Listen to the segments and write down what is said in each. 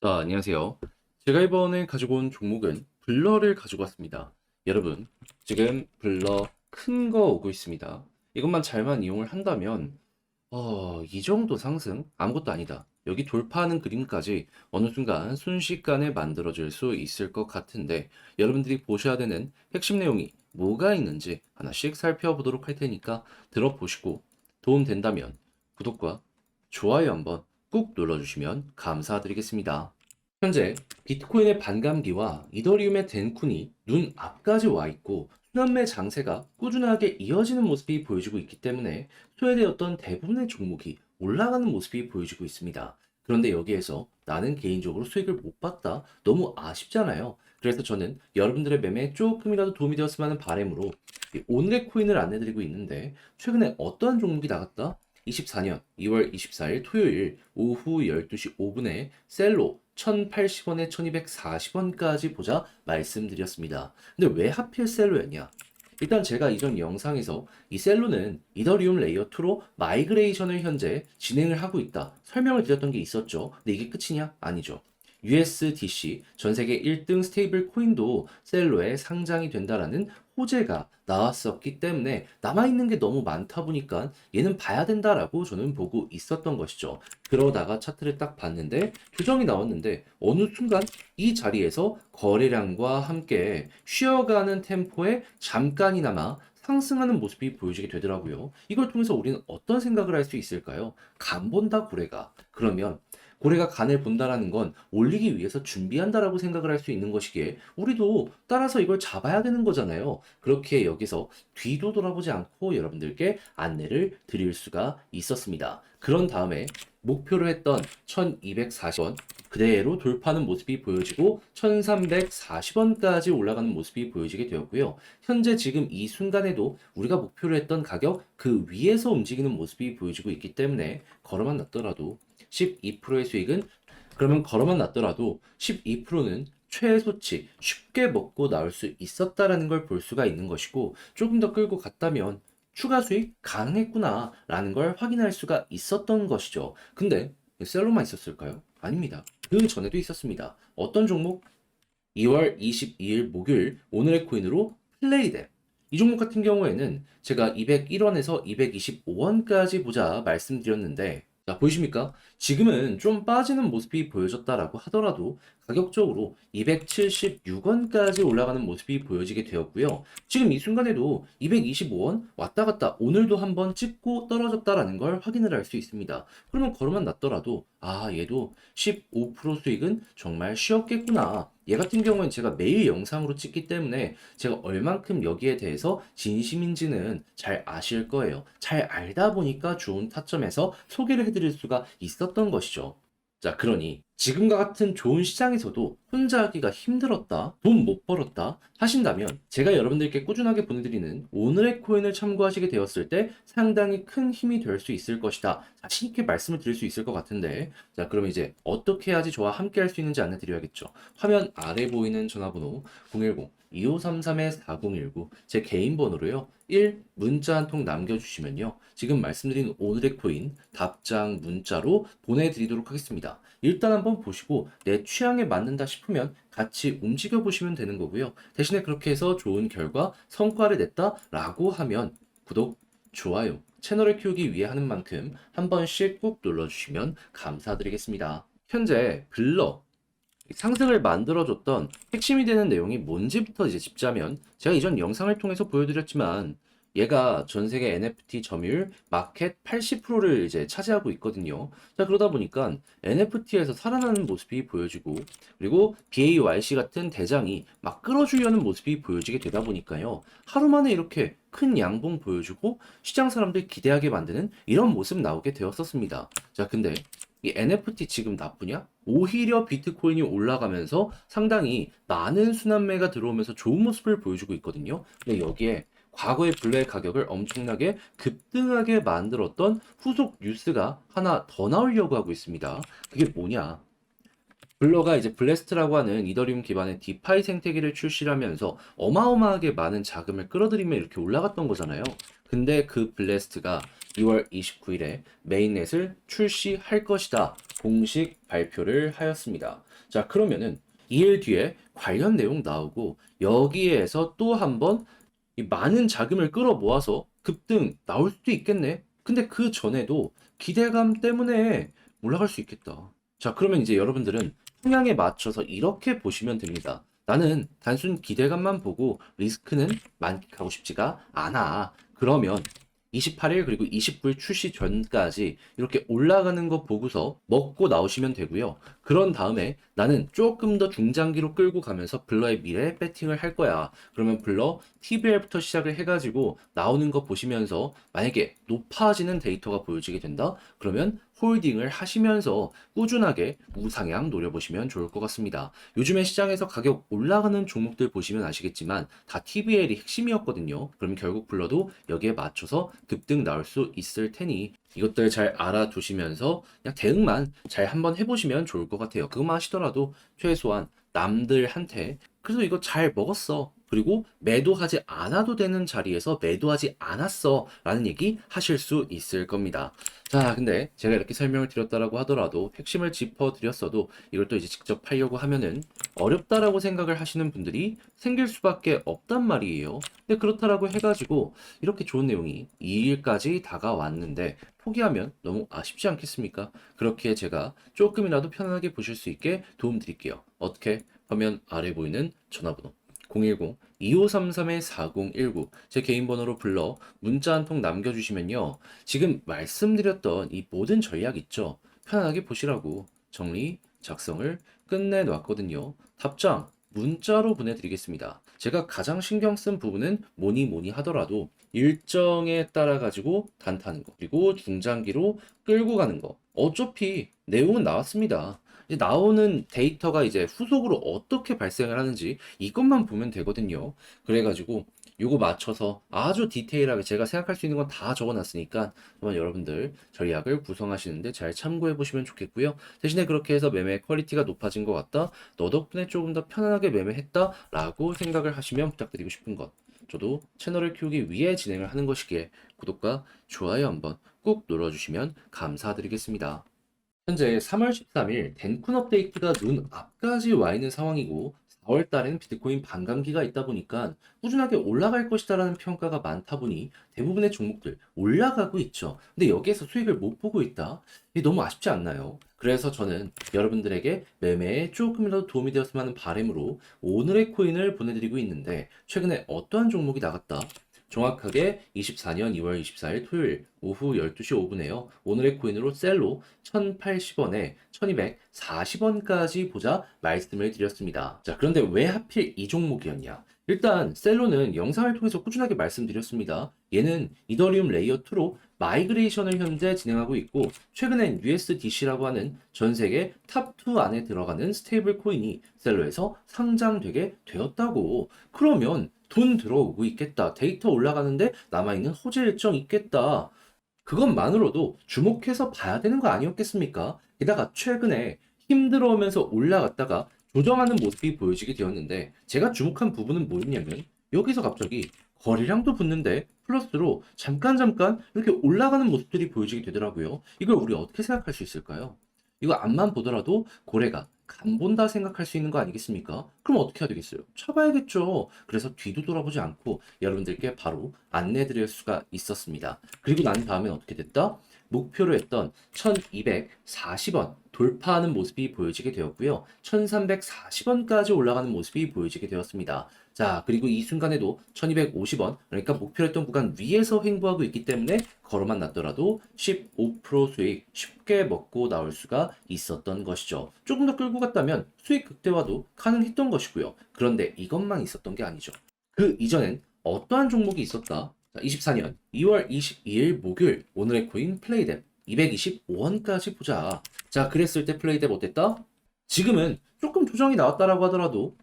자, 안녕하세요. 제가 이번에 가지고 온 종목은 블러를 가지고 왔습니다. 여러분, 지금 블러 큰 거 오고 있습니다. 이것만 잘만 이용을 한다면, 어, 이 정도 상승? 아무것도 아니다. 여기 돌파하는 그림까지 어느 순간 순식간에 만들어질 수 있을 것 같은데, 여러분들이 보셔야 되는 핵심 내용이 뭐가 있는지 하나씩 살펴보도록 할 테니까 들어보시고 도움 된다면 구독과 좋아요 한번 꾹 눌러주시면 감사드리겠습니다. 현재 비트코인의 반감기와 이더리움의 덴쿤이 눈 앞까지 와 있고 순환매 장세가 꾸준하게 이어지는 모습이 보여지고 있기 때문에 소외되었던 대부분의 종목이 올라가는 모습이 보여지고 있습니다. 그런데 여기에서 나는 개인적으로 수익을 못 봤다. 너무 아쉽잖아요. 그래서 저는 여러분들의 매매에 조금이라도 도움이 되었으면 하는 바람으로 이 오늘의 코인을 안내드리고 있는데 최근에 어떠한 종목이 나갔다? 24년 2월 24일 토요일 오후 12시 5분에 셀로 1080원에 1240원까지 보자 말씀드렸습니다. 근데 왜 하필 셀로였냐? 일단 제가 이전 영상에서 이 셀로는 이더리움 레이어 2로 마이그레이션을 현재 진행을 하고 있다 설명을 드렸던 게 있었죠. 근데 이게 끝이냐? 아니죠. USDC 전 세계 1등 스테이블 코인도 셀로에 상장이 된다라는 호재가 나왔었기 때문에 남아있는 게 너무 많다 보니까 얘는 봐야 된다라고 저는 보고 있었던 것이죠. 그러다가 차트를 딱 봤는데 조정이 나왔는데 어느 순간 이 자리에서 거래량과 함께 쉬어가는 템포에 잠깐이나마 상승하는 모습이 보여지게 되더라고요. 이걸 통해서 우리는 어떤 생각을 할 수 있을까요? 간 본다 고래가. 그러면 고래가 간을 본다라는 건 올리기 위해서 준비한다라고 생각을 할 수 있는 것이기에 우리도 따라서 이걸 잡아야 되는 거잖아요. 그렇게 여기서 뒤도 돌아보지 않고 여러분들께 안내를 드릴 수가 있었습니다. 그런 다음에 목표로 했던 1240원 그대로 돌파하는 모습이 보여지고 1340원까지 올라가는 모습이 보여지게 되었고요. 현재 지금 이 순간에도 우리가 목표로 했던 가격 그 위에서 움직이는 모습이 보여지고 있기 때문에 걸어만 놨더라도 12%의 수익은 그러면 걸어만 놨더라도 12%는 최소치 쉽게 먹고 나올 수 있었다라는 걸 볼 수가 있는 것이고 조금 더 끌고 갔다면 추가 수익 가능했구나 라는 걸 확인할 수가 있었던 것이죠. 근데 셀로만 있었을까요? 아닙니다. 그 전에도 있었습니다. 어떤 종목? 2월 22일 목요일 오늘의 코인으로 플레이덱. 이 종목 같은 경우에는 제가 201원에서 225원까지 보자 말씀드렸는데 자, 보이십니까? 지금은 좀 빠지는 모습이 보여졌다라고 하더라도 가격적으로 276원까지 올라가는 모습이 보여지게 되었고요. 지금 이 순간에도 225원 왔다 갔다 오늘도 한번 찍고 떨어졌다라는 걸 확인을 할 수 있습니다. 그러면 걸어만 놨더라도 아 얘도 15% 수익은 정말 쉬었겠구나. 얘 같은 경우는 제가 매일 영상으로 찍기 때문에 제가 얼만큼 여기에 대해서 진심인지는 잘 아실 거예요. 잘 알다 보니까 좋은 타점에서 소개를 해드릴 수가 있었던 것이죠. 자, 그러니 지금과 같은 좋은 시장에서도 혼자 하기가 힘들었다, 돈 못 벌었다 하신다면 제가 여러분들께 꾸준하게 보내드리는 오늘의 코인을 참고하시게 되었을 때 상당히 큰 힘이 될 수 있을 것이다. 자신있게 말씀을 드릴 수 있을 것 같은데 자, 그럼 이제 어떻게 해야지 저와 함께 할 수 있는지 안내드려야겠죠. 화면 아래 보이는 전화번호 010 2533-4019 제 개인 번호로요. 1 문자 한 통 남겨주시면요. 지금 말씀드린 오늘의 코인 답장 문자로 보내드리도록 하겠습니다. 일단 한번 보시고 내 취향에 맞는다 싶으면 같이 움직여 보시면 되는 거고요. 대신에 그렇게 해서 좋은 결과, 성과를 냈다 라고 하면 구독, 좋아요, 채널을 키우기 위해 하는 만큼 한 번씩 꼭 눌러주시면 감사드리겠습니다. 현재 블러 상승을 만들어줬던 핵심이 되는 내용이 뭔지부터 이제 짚자면 제가 이전 영상을 통해서 보여드렸지만 얘가 전 세계 NFT 점유율 마켓 80%를 이제 차지하고 있거든요. 자, 그러다 보니까 NFT에서 살아나는 모습이 보여지고 그리고 BAYC 같은 대장이 막 끌어주려는 모습이 보여지게 되다 보니까요. 하루 만에 이렇게 큰 양봉 보여주고 시장 사람들 기대하게 만드는 이런 모습 나오게 되었었습니다. 자, 근데 이 NFT 지금 나쁘냐? 오히려 비트코인이 올라가면서 상당히 많은 순환매가 들어오면서 좋은 모습을 보여주고 있거든요. 근데 여기에 과거의 블랙 가격을 엄청나게 급등하게 만들었던 후속 뉴스가 하나 더 나오려고 하고 있습니다. 그게 뭐냐? 블러가 이제 블래스트라고 하는 이더리움 기반의 디파이 생태계를 출시하면서 어마어마하게 많은 자금을 끌어들이며 이렇게 올라갔던 거잖아요. 근데 그 블래스트가 2월 29일에 메인넷을 출시할 것이다 공식 발표를 하였습니다. 자, 그러면은 2일 뒤에 관련 내용 나오고 여기에서 또 한번 이 많은 자금을 끌어 모아서 급등 나올 수도 있겠네. 근데 그 전에도 기대감 때문에 올라갈 수 있겠다. 자, 그러면 이제 여러분들은 성향에 맞춰서 이렇게 보시면 됩니다. 나는 단순 기대감만 보고 리스크는 만끽하고 싶지가 않아. 그러면 28일 그리고 29일 출시 전까지 이렇게 올라가는 거 보고서 먹고 나오시면 되고요. 그런 다음에 나는 조금 더 중장기로 끌고 가면서 블러의 미래 배팅을 할 거야. 그러면 블러 TBL부터 시작을 해가지고 나오는 거 보시면서 만약에 높아지는 데이터가 보여지게 된다? 그러면 홀딩을 하시면서 꾸준하게 우상향 노려보시면 좋을 것 같습니다. 요즘에 시장에서 가격 올라가는 종목들 보시면 아시겠지만 다 TBL이 핵심이었거든요. 그럼 결국 불러도 여기에 맞춰서 급등 나올 수 있을 테니 이것들 잘 알아두시면서 그냥 대응만 잘 한번 해보시면 좋을 것 같아요. 그것만 하시더라도 최소한 남들한테 그래서 이거 잘 먹었어. 그리고 매도하지 않아도 되는 자리에서 매도하지 않았어. 라는 얘기 하실 수 있을 겁니다. 자, 근데 제가 이렇게 설명을 드렸다라고 하더라도 핵심을 짚어 드렸어도 이걸 또 이제 직접 하려고 하면은 어렵다라고 생각을 하시는 분들이 생길 수밖에 없단 말이에요. 근데 그렇다라고 해가지고 이렇게 좋은 내용이 2일까지 다가왔는데 포기하면 너무 아쉽지 않겠습니까? 그렇게 제가 조금이라도 편안하게 보실 수 있게 도움 드릴게요. 어떻게? 화면 아래 보이는 전화번호 010-2533-4019 제 개인 번호로 불러 문자 한 통 남겨주시면요. 지금 말씀드렸던 이 모든 전략 있죠? 편안하게 보시라고 정리, 작성을 끝내놨거든요. 답장 문자로 보내드리겠습니다. 제가 가장 신경 쓴 부분은 뭐니 뭐니 하더라도 일정에 따라 가지고 단타는 거 그리고 중장기로 끌고 가는 거 어차피 내용은 나왔습니다. 이제 나오는 데이터가 이제 후속으로 어떻게 발생을 하는지 이것만 보면 되거든요. 그래가지고 요거 맞춰서 아주 디테일하게 제가 생각할 수 있는 건 다 적어놨으니까 한번 여러분들 전략을 구성하시는데 잘 참고해 보시면 좋겠고요. 대신에 그렇게 해서 매매 퀄리티가 높아진 것 같다. 너 덕분에 조금 더 편안하게 매매했다. 라고 생각을 하시면 부탁드리고 싶은 것. 저도 채널을 키우기 위해 진행을 하는 것이기에 구독과 좋아요 한번 꾹 눌러주시면 감사드리겠습니다. 현재 3월 13일 덴쿤 업데이트가 눈 앞까지 와 있는 상황이고 4월 달에는 비트코인 반감기가 있다 보니까 꾸준하게 올라갈 것이다라는 평가가 많다 보니 대부분의 종목들 올라가고 있죠. 근데 여기에서 수익을 못 보고 있다? 이게 너무 아쉽지 않나요? 그래서 저는 여러분들에게 매매에 조금이라도 도움이 되었으면 하는 바람으로 오늘의 코인을 보내드리고 있는데 최근에 어떠한 종목이 나갔다? 정확하게 24년 2월 24일 토요일 오후 12시 5분에요. 오늘의 코인으로 셀로 1080원에 1240원까지 보자 말씀을 드렸습니다. 자, 그런데 왜 하필 이 종목이었냐? 일단 셀로는 영상을 통해서 꾸준하게 말씀드렸습니다. 얘는 이더리움 레이어 2로 마이그레이션을 현재 진행하고 있고 최근엔 USDC라고 하는 전 세계 탑2 안에 들어가는 스테이블 코인이 셀로에서 상장되게 되었다고. 그러면 돈 들어오고 있겠다. 데이터 올라가는데 남아있는 호재 일정 있겠다. 그것만으로도 주목해서 봐야 되는 거 아니었겠습니까? 게다가 최근에 힘들어오면서 올라갔다가 조정하는 모습이 보여지게 되었는데 제가 주목한 부분은 뭐였냐면 여기서 갑자기 거래량도 붙는데 플러스로 잠깐 잠깐 이렇게 올라가는 모습들이 보여지게 되더라고요. 이걸 우리 어떻게 생각할 수 있을까요? 이거 앞만 보더라도 고래가 간 본다 생각할 수 있는 거 아니겠습니까? 그럼 어떻게 해야 되겠어요? 쳐봐야겠죠. 그래서 뒤도 돌아보지 않고 여러분들께 바로 안내 드릴 수가 있었습니다. 그리고 난 다음엔 어떻게 됐다? 목표로 했던 1240원 돌파하는 모습이 보여지게 되었고요. 1340원까지 올라가는 모습이 보여지게 되었습니다. 자, 그리고 이 순간에도 1250원, 그러니까 목표로 했던 구간 위에서 횡보하고 있기 때문에 걸어만 놨더라도 15% 수익 쉽게 먹고 나올 수가 있었던 것이죠. 조금 더 끌고 갔다면 수익 극대화도 가능했던 것이고요. 그런데 이것만 있었던 게 아니죠. 그 이전엔 어떠한 종목이 있었다? 자, 24년 2월 22일 목요일 오늘의 코인 플레이뎁 225원까지 보자. 자, 그랬을 때 플레이뎁 어땠다? 지금은 조금 조정이 나왔다라고 하더라도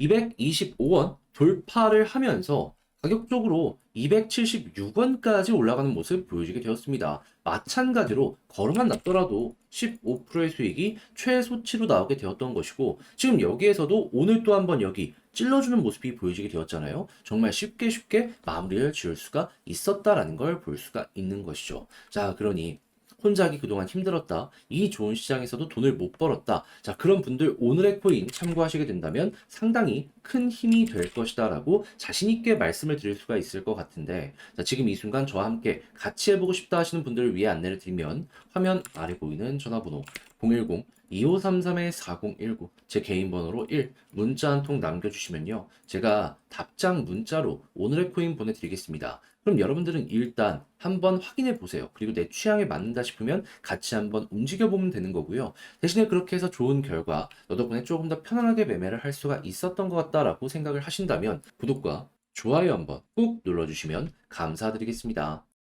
225원 돌파를 하면서 가격적으로 276원까지 올라가는 모습 보여지게 되었습니다. 마찬가지로 걸어만 놨더라도 15%의 수익이 최소치로 나오게 되었던 것이고 지금 여기에서도 오늘 또 한 번 여기 찔러주는 모습이 보여지게 되었잖아요. 정말 쉽게 쉽게 마무리를 지을 수가 있었다라는 걸 볼 수가 있는 것이죠. 자, 그러니 혼자 하기 그동안 힘들었다. 이 좋은 시장에서도 돈을 못 벌었다. 자, 그런 분들 오늘의 코인 참고하시게 된다면 상당히 큰 힘이 될 것이다 라고 자신있게 말씀을 드릴 수가 있을 것 같은데 자, 지금 이 순간 저와 함께 같이 해보고 싶다 하시는 분들을 위해 안내를 드리면 화면 아래 보이는 전화번호 010-2533-4019 제 개인 번호로 1 문자 한 통 남겨주시면요. 제가 답장 문자로 오늘의 코인 보내드리겠습니다. 그럼 여러분들은 일단 한번 확인해 보세요. 그리고 내 취향에 맞는다 싶으면 같이 한번 움직여 보면 되는 거고요. 대신에 그렇게 해서 좋은 결과, 너 덕분에 조금 더 편안하게 매매를 할 수가 있었던 것 같다라고 생각을 하신다면 구독과 좋아요 한번 꾹 눌러주시면 감사드리겠습니다.